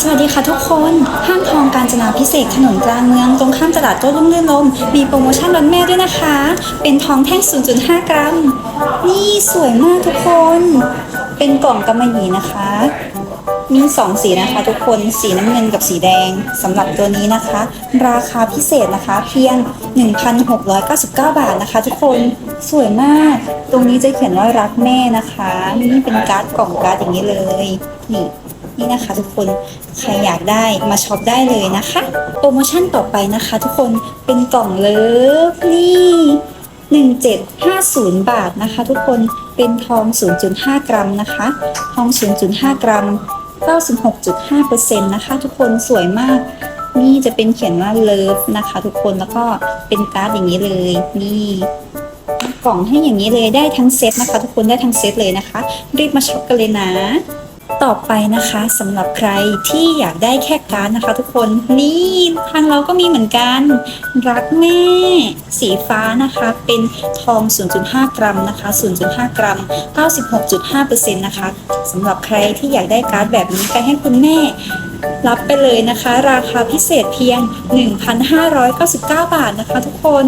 สวัสดีค่ะทุกคน ห้างทองการจนาพิเศษถนนกลางเมือง ตรงข้ามตลาดโต้รุ่งเรืองลม มีโปรโมชั่นลดแม่ด้วยนะคะ เป็นทองแท่ง 0.5 กรัม นี่สวยมากทุกคน เป็นกล่องกำมะหยี่นะคะ มี 2 สีนะคะทุกคน สีน้ำเงินกับสีแดงสำหรับตัวนี้นะคะ ราคาพิเศษนะคะ เพียง 1,699 บาทนะคะ ทุกคน สวยมาก ตรงนี้จะเขียนว่ารักแม่นะคะ นี่เป็นการ์ดกล่องการ์ดอย่างนี้เลย นี่ นี่นะคะทุกคนใครอยากได้มาช็อปได้เลยนะคะ โปรโมชั่นต่อไปนะคะ ทุกคนเป็นกล่องเลิฟนี่1750 บาทนะคะ ทุกคนเป็นทอง 0.5 กรัมนะคะ ทอง 0.5 กรัม 96.5%นะคะทุกคนสวยมาก นี่จะเป็นเขียนว่าเลิฟนะคะทุกคนแล้วก็เป็นการ์ดอย่างนี้เลย นี่กล่องให้อย่างนี้เลยได้ทั้งเซตนะคะ ทุกคนได้ทั้งเซตเลยนะคะ รีบมาช็อปกันเลยนะ ต่อไปนะคะสำหรับใครที่อยากได้แค่การ์ดนะคะ ทุกคนนี่ทางเราก็มีเหมือนกัน รักแม่ สีฟ้านะคะเป็นทอง 0.5 กรัมนะคะ 0.5 กรัม 96.5%นะคะสำหรับใครที่อยากได้การ์ดแบบนี้ไปให้คุณแม่รับไปเลยนะคะ ราคาพิเศษเพียง 1,599 บาทนะคะ ทุกคน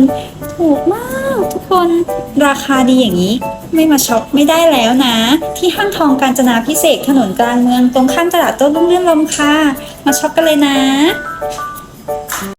ถูกมากทุกคนราคาดีอย่างนี้ ไม่มาช็อปไม่ได้แล้วนะ ที่ห้างทองการจนาพิเศษถนนกลางเมืองตรงข้ามตลาดโต้รุ่งเรื่องลมค่ะ มาช็อปกันเลยนะ